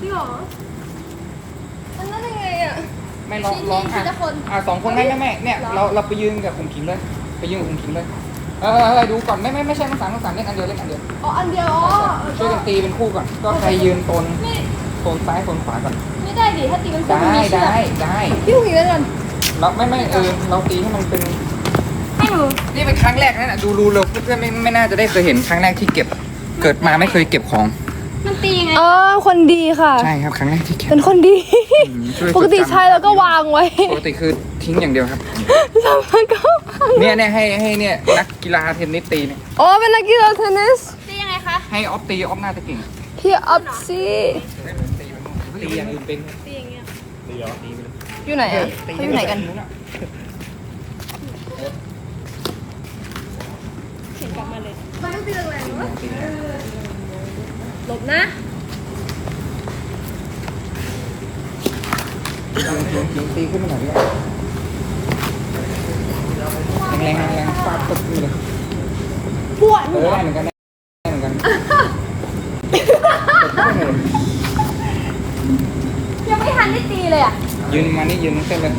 จริงเหรอมันนั่นยังไงอะ ไม่ลองทีลองทีอะละคนอะสองคนไม่ไม่ไม่เนี่ยเหรอเราเราไปยืนกับขุมขิงเลย ไปยืนกับขุมขิงเลยเออเออเออดูก่อนไม่ไม่ไม่ใช่ทั้งสามทั้งสามเล่นอันเดียวเล่นอันเดียวอ๋ออันเดียวอ๋อเออช่วยกันตีเป็นคู่ก่อน ก็ใครยืนโซนไม่โซนซ้ายโซนขวาก่อนไม่ได้ดิถ้าตีเป็นคู่ได้มันมีเชือกได้ได้พี่ผู้หญิงกันก่อนเราไม่ไม่เออเราตีให้มันเป็นให้หนูนี่เป็นครั้งแรกนะเนี่ยดูรูเราเพื่อนๆไม่ไม่น่าจะได้เคยเห็นครั้งแรกที่เก็บ เกิดมาไม่เคยเก็บของ มันตียังไง อ๋อคนดีค่ะ ใช่ครับครั้งแรกที่เก็บเป็นคนดี อืมช่วยปกติใช้แล้วก็วางไว้ปกติคือทิ้งอย่างเดียวครับ แล้วมันก็วางเนี่ยเนี่ยให้ให้เนี่ยนักกีฬาเทนนิสตีเนี่ยอ๋อเป็นนักกีฬาเทนนิสตียังไงคะ ให้ออฟตีออฟน่าจะเก่งพี่อัพซีตีอย่างอื่นเป็นตีอย่างเงี้ย อยู่ไหนอะเขาอยู่ไหนกัน เขียนกลับมาเลย มันต้องตีแรงๆวะ หลบนะตีขึ้นมาหน่อยดิแรงๆแรงๆฟาดตบมือเลยปวดเออได้เหมือนกันได้เหมือนกันตบเข้าไปเลยยังไม่ทันได้ตีเลยอะยืนมานี่ยืนเส้นเลย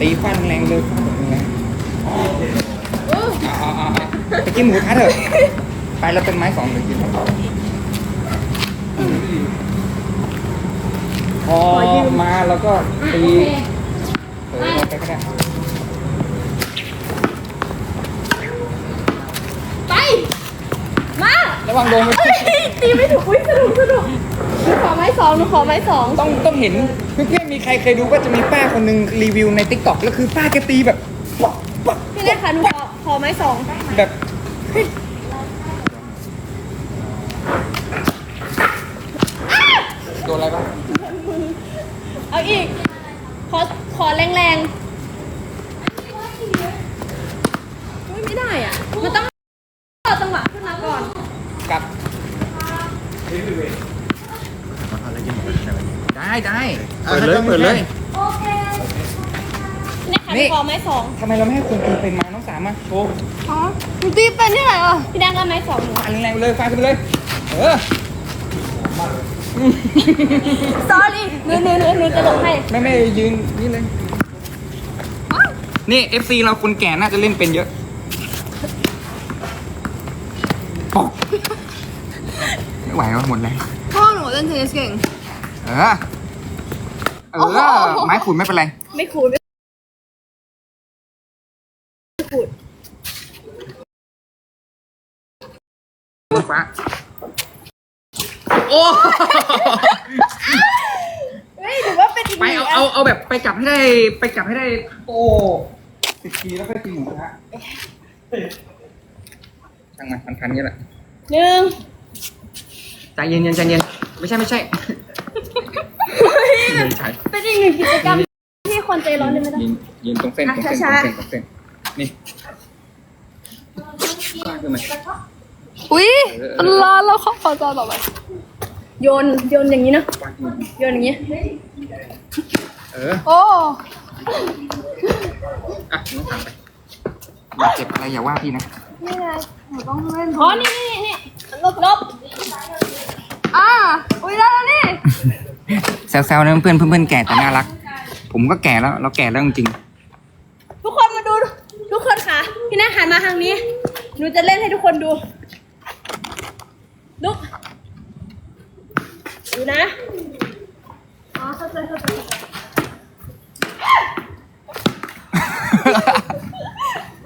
ตีฟาดแรงเลยฟาดแบบแรงๆเอาเอาเอาเอาไปกินหมูกระทะเถอะไปแล้วเป็นไม้สองเลยกิน พอมาแล้วก็ตีโอเคเออไปก็ได้ไป มาระวังโดนมันเอ้ยตีไม่ถูก อุ้ยสนุกสนุกหนูขอไม้สองหนูขอไม้สองต้องต้องเห็นเพื่อนๆมีใครเคยดูก็จะมีป้าคนหนึ่งรีวิวในติ๊กต็อกแล้วคือป้าแกตีแบบปักปักพี่เล็กค่ะหนูขอขอไม้สองแบบเฮ้ยโดนอะไรบ้าง เอาอีก ขอ ขอแรงแรงอุ้ยไม่ได้อะ มันต้องต่อจังหวะขึ้นมาก่อนกับได้ได้เปิดเลยเปิดเลยโอเคนี่ค่ะหนี่นูขอไม้สองทำไมเราไม่ให้คนตีเป็นมาน้องสามมาโชว์อ๋อหนูตีเป็นที่ไหนอะพี่แดงก็ไม้สองหนูฟาดแรงๆเลยฟาดขึ้นไปเลย เออ sorry หนูหนูหนูหนูจะหลบให้ไม่ไม่ยืนนี่เลย นี่ FC เราคนแก่น่าจะเล่นเป็นเยอะปอกไม่ไหวแล้วหมดแรงพ่อหนูเล่นเทนนิสเก่ง เออ เออ ไม้ขุนไม่เป็นไร ไม่ขูดไม่ขูดฟ้า โอ้เฮ้ยถือว่าเป็นอีกหไปนึ่งเอาเอาเอาแบบไปกลับให้ได้ไปกลับให้ได้ โอ้สิบทีแล้วค่อยกินหมูกระทะช่างมันมันคันนี้แหละหนึ่งใจเย็นเย็นใจเย็นไม่ใช่ไม่ใช่ไม่ใช่เป็นอีกหนึ่งกิจกรรมที่คนใจร้อนเลยไหมล่ะยืนยืนตรงเส้นตรงเส้นตรงช้าเส้นๆตรงเส้นนี่ฟาดขึ้นมาอุ้ยเอออันลาแล้วเขาขอจอต่อไป โยนโยนอย่างนี้นะฟาดขึ้นมาโยนอย่างนี้ เออโอ้อะน้องตามไปอย่าเจ็บอะไรอย่าว่าพี่นะนี่ไงหนูต้องเล่นอ๋อนี่นี่นี่ลบลบอ่าอุ้ยได้แล้วนี่แซวๆนะเพื่อนเพื่อนๆแก่แต่น่ารัก ผมก็แก่แล้ว เราแก่แล้วจริงทุกคนมาดู ทุกคนค่ะพี่นาหันมาทางนี้ หนูจะเล่นให้ทุกคนดูลุก ดูนะ อ๋อเข้าใจเข้าใจๆ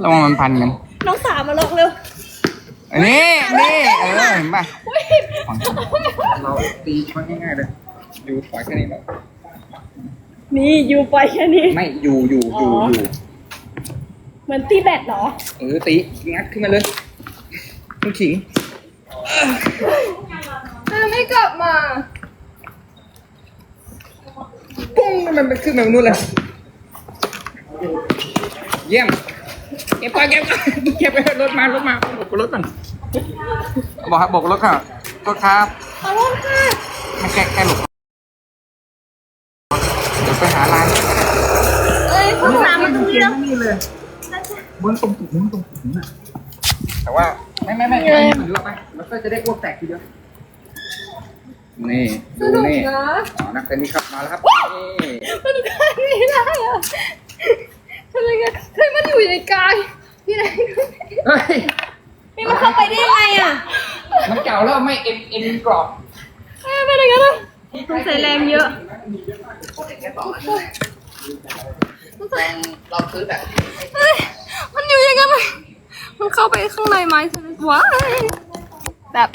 ระวังมันพันกันน้องสามมาลองเร็วนี่นี่เออเห็นป่ะอุ๊ยของเราตีมันง่ายๆเลยอยู่ปล่อยแค่นี้แล้วนี่อยู่ไปแค่นี้ ไม่อยู่อยู่อยู่อ๋ออยู่เหมือนตีแบตเหรอ เออตีงัดขึ้นมาเลยต้องขิงเธอไม่กลับมา ปุ้งมันไปขึ้นมาบนนู่นเลย เยี่ยม เก็บก่อนเก็บก่อนเก็บไปรถมารถมาบอกรถก่อนบอกครับบอกรถค่ะรถครับขอโทษค่ะไม่แก้แก้หลบเดี๋ยวไปหาร้านเอ้ยห้องน้ำมันตรงนี้แล้วนี่เลยบนตรงถุงตรงถุงน่ะแต่ว่าไม่ไม่ไม่ไม่เหมือนเราไปแล้วก็จะได้อ้วกแตกทีเดียว นี่สดูนุกนี่นะอ๋อนักเต้นนี่ครับมาแล้วครับนี่มันกลางไม่ได้อะทำไมกันเฮ้ยมันอยู่ในกลางพี่ไหนเฮ้ยนี่มันเข้าไปได้ยังไงอะมันเก่าแล้วไม่เอ็นเอ็นกรอบเฮ้ยไปไหนกันอะสงสัยแรงเยอะเราซื้อแต่เฮ้ยมันอยู่อย่างนั้นเลยมันเข้าไปข้างในไม้สนิทว้ายแบบ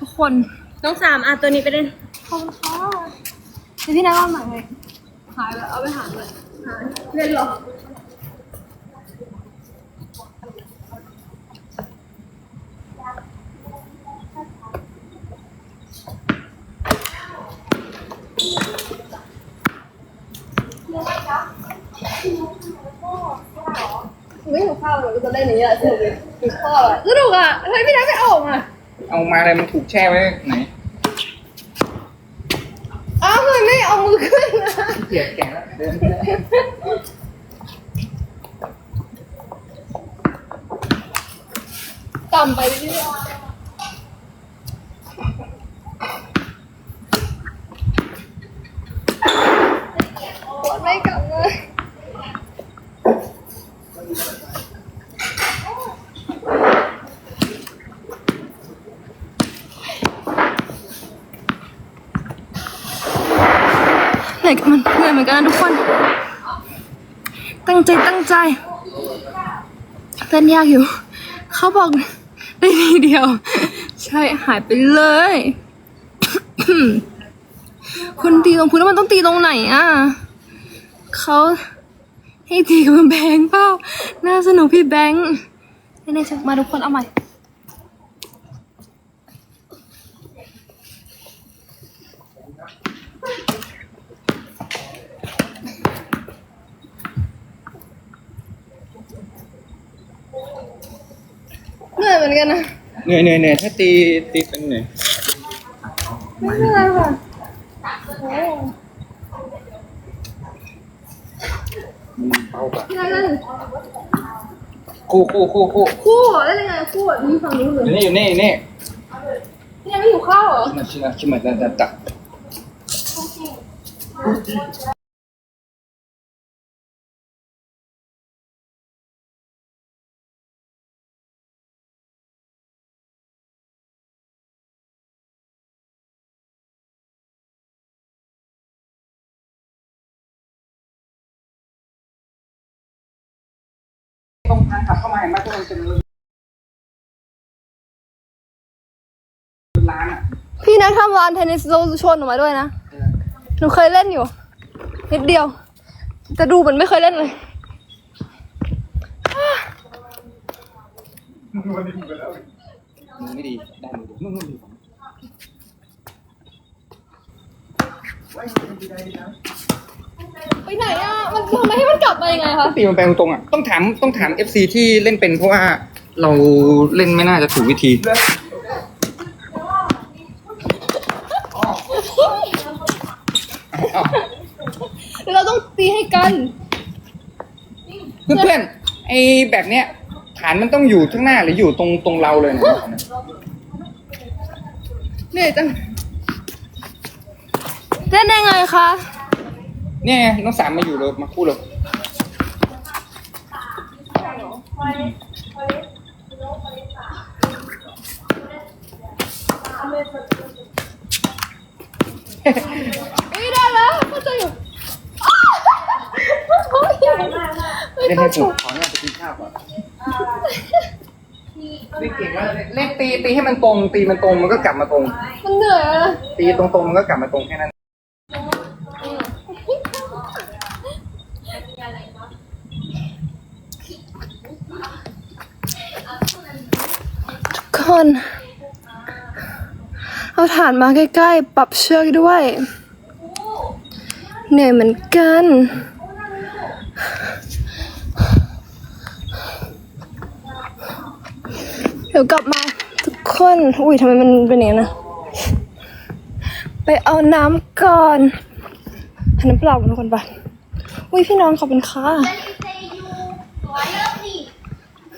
ทุกคนน้องสามอะตัวนี้ไปเล่นขอบคุณค่ะเดี๋ยวพี่นักเล่าหนังเลยหายแล้วเอาไปหาเลยหายเล่นเหรอไม่ถูกข้าวเลยก็จะเล่นอย่างนี้แหละสนุกเลยถูกข้าวอะสนุกอะเฮ้ยพี่นัทไม่เอาออกมา เอามาเลยมันถูกแช่ไว้ไหนอ้าวทำไมไม่เอามือขึ้นนะเกลียดแกะแล้วเดินไปแล้วต่ำไปนิดนึงปวดไม่กลับเลยเห นื่อยมันเหนื่อยเหมือนกันนะทุกคน ตั้งใจตั้งใจเต้นยากอยู่ เขาบอกได้ทีเดียว ใช่หายไปเลย คนตีตรงพื้นแล้วมันต้องตีตรงไหนอะเขาให้ตีกับแบงค์เปล่าน่าสนุกพี่แบงค์ในๆชักมาทุกคนเอาใหม่ นื่อยเหมือนกันนะเหนื่อยเหนื่อยเหนื่อยถ้าตีตีเป็นเหนื่อยไม่เป็นไรค่ะโอ้มันเบากว่าพี่นายเล่นคู่คู่คู่คู่คู่เหรอเล่นยังไงคู่อะมีฝั่งนู้นเลอยยู่นี่อยู่นี่อยู่นี่พี่นายไม่อยู่ข้าวเหรอ มาชิมาชิมาดัดดัดดัด ทางขับเข้ามาเห็นไหมทุกคนเป็นร้านอะพี่นักทำร้านเทนนิสโซลูชนออกมาด้วยนะ หนูเคยเล่นอยู่ นิดเดียว แต่ดูเหมือนไม่เคยเล่นเลยมือไม่ดีได้มือดีนู่นนู่นดีไปไหนอะ มันทำไมให้มันกลับมายังไงคะตีมันไปตรงๆอะ ต้องถามต้องถาม FC ที่เล่นเป็นเพราะว่าเราเล่นไม่น่าจะถูกวิธีเดี๋ยวเราต้องตีให้กันเพื่อนๆไอ้แบบเนี้ยฐานมันต้องอยู่ข้างหน้าหรืออยู่ตรงตรงเราเลยเนี่ยเหนื่อยจัง เล่นยังไงคะ เนี่ยไงน้องสามมาอยู่เลยมาคู่เลยอุ้ยได้แล้วเข้าใจอยู่อ้าวโอ้ยไม่เล่นเข้าให้ใจถูกขออนุญาไปกินข้าวก่อนเล่นเก่งแล้วเล่นตีตีให้มันตรง ตีมันตรงมันก็กลับมาตรง มันเหนื่อยอะตีตรงๆมันก็กลับมาตรงแค่นั้น คน เอาฐานมาใกล้ๆ ปรับเชือกด้วย เหนื่อยเหมือนกัน เดี๋ยวกลับมาทุกคน อุ้ยทำไมมันเป็นอย่างนี้นนะ ไปเอาน้ำก่อนหาน้ำเปล่าทุกคนไปอุ้ยพี่น้องขอบคุณค่ะ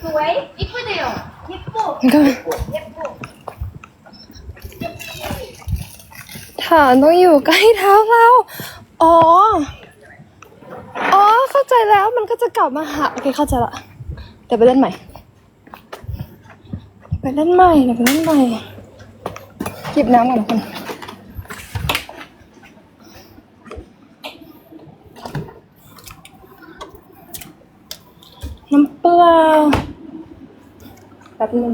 สวยยิปเดียว ฐานต้องอยู่ใกล้เท้าเรา อ๋อ อ๋อ เข้าใจแล้วมันก็จะกลับมาหา โอเค เข้าใจละ เดี๋ยวไปเล่นใหม่ ไปเล่นใหม่เดี๋ยวไปเล่นใหม่ หยิบน้ำก่อนคุณน้ำเปล่าแป๊บ นึง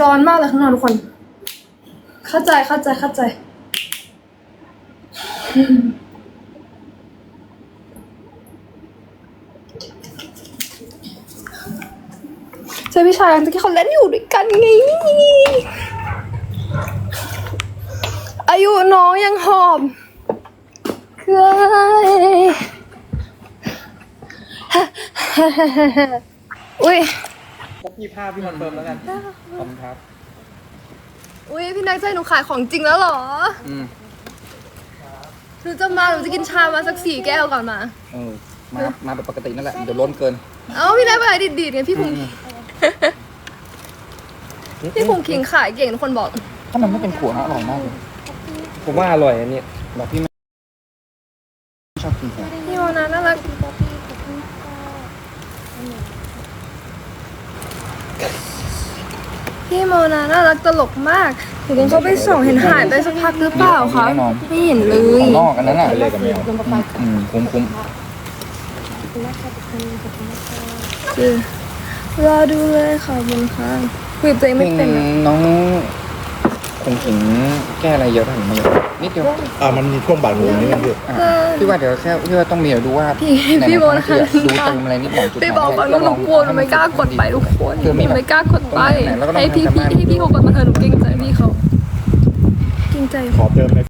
ร้อนมากเลยข้างนอกทุกคน เข้าใจเข้าใจเข้าใจ เจอพี่ชายตะกี้เขาเล่นอยู่ด้วยกันไง อายุน้องยังหอบเคย อุ้ย พี่ภาพพี่คอนเฟิร์มแล้วกันขอบคุณครับ อุ้ยพี่แนักใจหนูขายของจริงแล้วเหรออืมหนูจะมาหนูจะกินชามาสักสี่แก้วก่อนมาเออมามาแบบปกตินั่นแหละเดี๋ยวล้นเกิน เอ้าพี่แนักไปไหนดีดๆไงพี่พุงอืมพี่พุงขิงขายเก่งทุกคนบอกถ้ามันไม่เป็นขวดนะอร่อยมากเลยผมว่าอร่อยอันนี้แบบพี่ นาน่ารักตลกมากถึงเขาไปส่งเห็นหายไปสักพักหรือเปล่าคะไม่เห็นเลยข้างนอกอันนั้นอะไปเลยกับแมวอืมคุ้มคุ้มจริงรอดูเลยขอบคุณค่ะคุยกับตัวเองเพลไม่งเป็นอะน้อง คงขิงแก้อะไรเยอะถึงไม่เยอะนิดเดียวอ่ามันมีช่วงบาดหูนิดนึงพี่ อะพี่ว่าเดี๋ยวแค่พี่ว่าต้องมีเดี๋ยวดูว่าพี่ไหนๆพี่โมนะทำให้ดูเติมอะไรนิดหน่อยจุดไปไหนบอกฝั่งนู้นหนูกลัวหนูไม่กล้ากดไปทุกคนเพื่อหมีนูแบบไม่กล้ากดไปตรงไหนแล้วก็ลองให้พี่ทำพี่ตามให้พี่เขากดมาเถอะหนูเกรงใจพี่เขาเกรงใจขอเติมใน